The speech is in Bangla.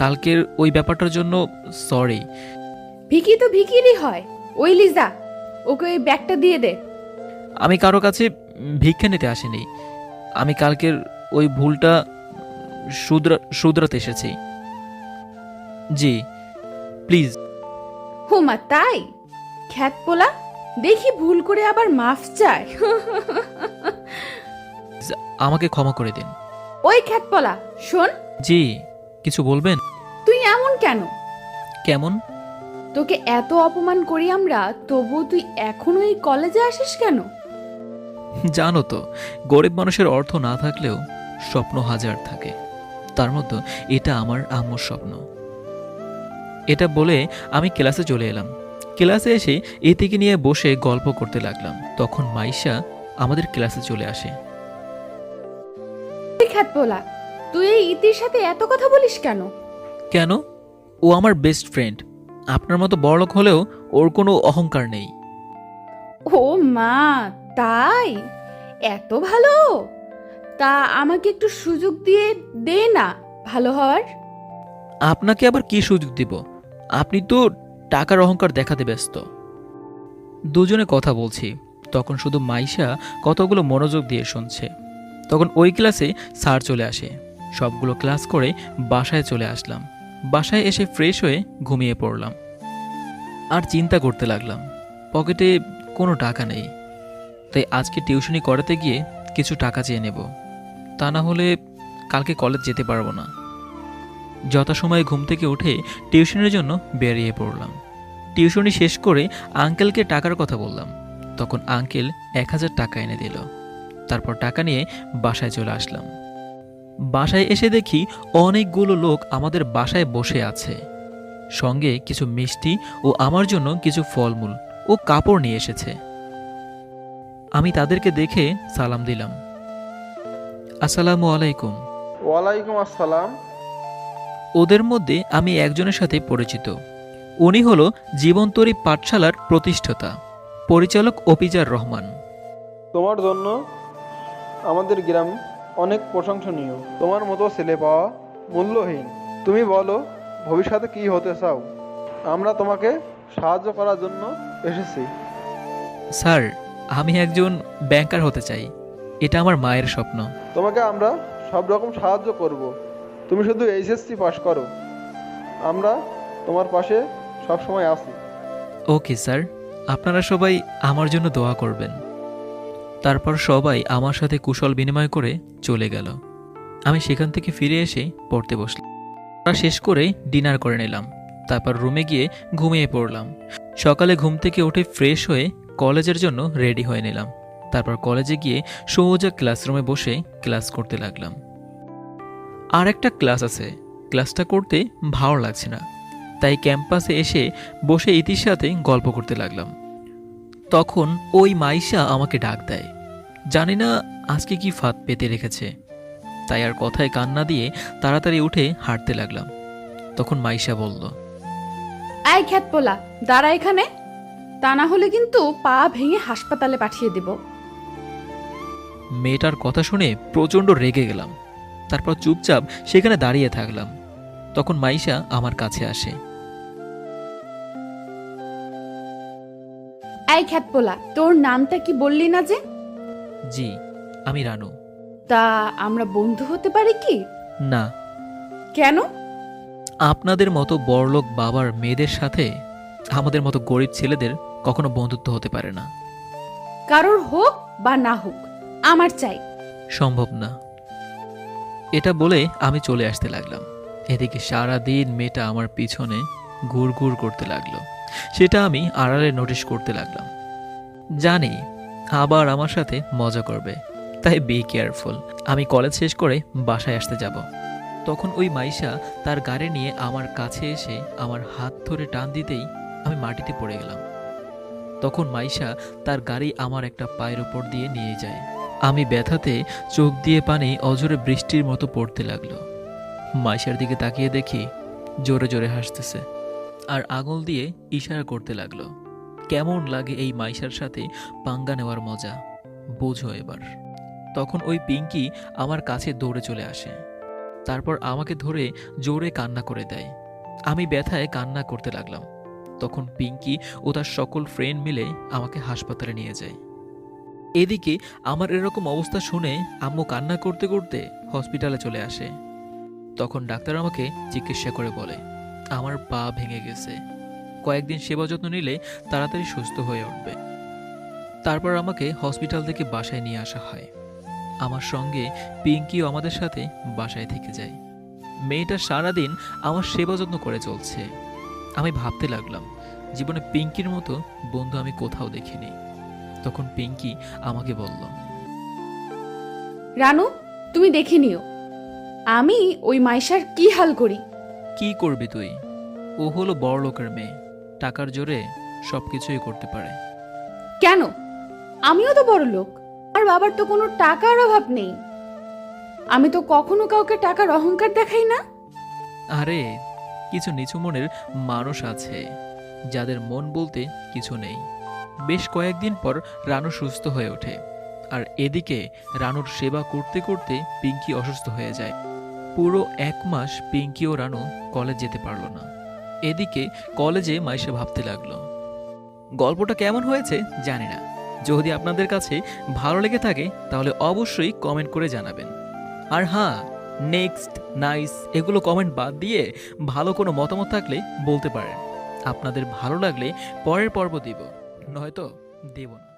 কালকের ওই ব্যাপারটার জন্য সরি ভিকি তো ভিকিরই হয়। ওই লিজা ওকে ওই ব্যাগটা দিয়ে দে। আমি কারও কাছে ভিক্ষা নিতে আসিনি। আমি কালকের ওই ভুলটা শুধরা শুধরাতে এসেছি। জি প্লিজ হুমা তাই? খ্যাত পোলা দেখি ভুল করে আবার মাফ চায়। আমাকে ক্ষমা করে দিন। ওই খ্যাত পোলা শোন। জি। কিছু বলবেন? তুই এমন কেন? কেমন? তোকে এত অপমান করি আমরা তবু তুই এখনও এই কলেজে আসিস কেন? জানো তো গরিব মানুষের অর্থ না থাকলেও স্বপ্ন হাজার থাকে। তার মধ্যে এটা আমার আম্মুর স্বপ্ন। এটা বলে আমি ক্লাসে চলে এলাম। ক্লাসে এসে এতিকে নিয়ে বসে গল্প করতে লাগলাম। তখন মাইশা আমাদের ক্লাসে চলে আসে। তুই খ্যাত পোলা তুই এই ইতির সাথে এত কথা বলিস কেন? কেন? ও আমার বেস্ট ফ্রেন্ড আপনার মতো বড়লোক হলেও ওর কোনো অহংকার নেই। ও মা তাই? এত ভালো? তা আমাকে একটু সুযোগ দিয়ে দে না ভালো হওয়ার? আপনাকে আবার কি সুযোগ দিব? আপনি তো টাকার অহংকার দেখাতে ব্যস্ত। দুজনে কথা বলছি তখন শুধু মাইশা কতগুলো মনোযোগ দিয়ে শুনছে। তখন ওই ক্লাসে স্যার চলে আসে। সবগুলো ক্লাস করে বাসায় চলে আসলাম। বাসায় এসে ফ্রেশ হয়ে ঘুমিয়ে পড়লাম। আর চিন্তা করতে লাগলাম, পকেটে কোনো টাকা নেই। তাই আজকে টিউশনি করাতে গিয়ে কিছু টাকা চেয়ে নেব। তা না হলে কালকে কলেজ যেতে পারব না। যথাসময়ে ঘুম থেকে উঠে টিউশনের জন্য বেরিয়ে পড়লাম। টিউশনি শেষ করে আঙ্কেলকে টাকার কথা বললাম। তখন আঙ্কেল এক হাজার টাকা এনে দিল। তারপর টাকা নিয়ে বাসায় চলে আসলাম। বাসায় এসে দেখি অনেকগুলো লোক আমাদের বাসায় বসে আছে। সঙ্গে কিছু মিষ্টি ও আমার জন্য কিছু ফলমূল ও কাপড় নিয়ে এসেছে। আমি তাদেরকে দেখে সালাম দিলাম। আসসালামু আলাইকুম। ওয়ালাইকুম আসসালাম। ওদের মধ্যে আমি একজনের সাথে পরিচিত। উনি হলো জীবন্তরী পাঠশালার প্রতিষ্ঠাতা পরিচালক অপিজার রহমান। তোমার জন্য আমাদের গ্রাম অনেক প্রশংসনীয়। তোমার মতো ছেলে পাওয়া মূল্যহীন। তুমি বলো ভবিষ্যতে কি হতে চাও? আমরা তোমাকে সাহায্য করার জন্য এসেছি। স্যার আমি একজন ব্যাংকার হতে চাই। এটা আমার মায়ের স্বপ্ন। তোমাকে আমরা সব রকম সাহায্য করব। তুমি শুধু এইচএসসি পাশ করো। আমরা তোমার পাশে সবসময় আছি। ওকে স্যার আপনারা সবাই আমার জন্য দোয়া করবেন। তারপর সবাই আমার সাথে কুশল বিনিময় করে চলে গেল। আমি সেখান থেকে ফিরে এসে পড়তে বসলাম। শেষ করে ডিনার করে নিলাম। তারপর রুমে গিয়ে ঘুমিয়ে পড়লাম। সকালে ঘুম থেকে উঠে ফ্রেশ হয়ে কলেজের জন্য রেডি হয়ে নিলাম। তারপর কলেজে গিয়ে সোজা ক্লাসরুমে বসে ক্লাস করতে লাগলাম। আর একটা ক্লাস আছে। ক্লাসটা করতে ভালো লাগছে না। তাই ক্যাম্পাসে এসে বসে ইতির সাথে গল্প করতে লাগলাম। তখন ওই মাইশা আমাকে ডাক দেয়। জানি না আজকে কি ফাঁদ পেতে রেখেছে। তাই আর কথায় কান্না দিয়ে তাড়াতাড়ি উঠে হাঁটতে লাগলাম। তখন মাইশা বলল আয় খ্যাত পোলা দাঁড়া এখানে। তা না হলে কিন্তু পা ভেঙে হাসপাতালে পাঠিয়ে দেব। মেয়েটার কথা শুনে প্রচণ্ড রেগে গেলাম। তারপর চুপচাপ সেখানে দাঁড়িয়ে থাকলাম। তখন মাইশা আমার কাছে আসে। আয় খ্যাত পোলা তোর নামটা কি বললি না যে? জি আমি রানু। তা আমরা বন্ধু হতে পারি কি? না। কেন? আপনাদের মতো বড়লোক বাবার মেয়েদের সাথে আমাদের মতো গরিব ছেলেদের কখনো বন্ধুত্ব হতে পারে না। কারোর হোক বা না হোক আমার চাই। সম্ভব না। এটা বলে আমি চলে আসতে লাগলাম। এদিকে সারা দিন মেয়েটা আমার পিছনে ঘুর ঘুর করতে লাগল। সেটা আমি আড়ালে নোটিশ করতে লাগলাম। জানি, আবার আমার সাথে মজা করবে। তাই বি কেয়ারফুল আমি কলেজ শেষ করে বাসায় আসতে যাব। তখন ওই মাইশা তার গাড়ি নিয়ে আমার কাছে এসে আমার হাত ধরে টান দিতেই আমি মাটিতে পড়ে গেলাম। তখন মাইশা তার গাড়ি আমার একটা পায়ের ওপর দিয়ে নিয়ে যায়। আমি ব্যথাতে চোখ দিয়ে পানি অজরে বৃষ্টির মতো পড়তে লাগল। মাইশার দিকে তাকিয়ে দেখি জোরে জোরে হাসতেছে। আর আঙুল দিয়ে ইশারা করতে লাগল, কেমন লাগে এই মাইশার সাথে পাঙ্গা নেওয়ার মজা? বোঝো এবার। তখন ওই পিঙ্কি আমার কাছে দৌড়ে চলে আসে। তারপর আমাকে ধরে জোরে কান্না করে দেয়। আমি ব্যথায় কান্না করতে লাগলাম। তখন পিঙ্কি ও তার সকল ফ্রেন্ড মিলে আমাকে হাসপাতালে নিয়ে যায়। এদিকে আমার এরকম অবস্থা শুনে আম্মু কান্না করতে করতে হসপিটালে চলে আসে। তখন ডাক্তার আমাকে চিকিৎসা করে বলে আমার পা ভেঙে গেছে। কয়েকদিন সেবা যত্ন নিলে তাড়াতাড়ি সুস্থ হয়ে উঠবে। তারপর আমাকে হসপিটাল থেকে বাসায় নিয়ে আসা হয়। আমার সঙ্গে পিঙ্কিও আমাদের সাথে বাসায় থেকে যায়। মেয়েটা সারাদিন আমার সেবা যত্ন করে চলছে। আমি ভাবতে লাগলাম জীবনে পিঙ্কির মতো বন্ধু আমি কোথাও দেখিনি। তখন পিঙ্কি আমাকে বলল রানু তুমি দেখে নিও। আমি ওই মাইশার কি হাল করি? কি করবি তুই? ও হলো বড় লোকের মেয়ে। টাকার জোরে সব কিছুই করতে পারে। কেন? আমিও তো বড় লোক। আর বাবার তো কোনো টাকার অভাব নেই। আমি তো কখনো কাউকে টাকার অহংকার দেখাই না। আরে কিছু নিচু মনের মানুষ আছে যাদের মন বলতে কিছু নেই। বেশ কয়েকদিন পর রানু সুস্থ হয়ে ওঠে। আর এদিকে রানুর সেবা করতে করতে পিঙ্কি অসুস্থ হয়ে যায়। পুরো এক মাস পিঙ্কি ও রানু কলেজ যেতে পারল না। এদিকে কলেজে মাইসে ভাবতে লাগল। গল্পটা কেমন হয়েছে জানি না। যদি আপনাদের কাছে ভালো লেগে থাকে, তাহলে অবশ্যই কমেন্ট করে জানাবেন। আর হ্যাঁ নেক্সট নাইস এগুলো কমেন্ট বাদ দিয়ে ভালো কোনো মতামত থাকলে বলতে পারেন। আপনাদের ভালো লাগলে পরের পর্ব দিব। নয়তো দেব না।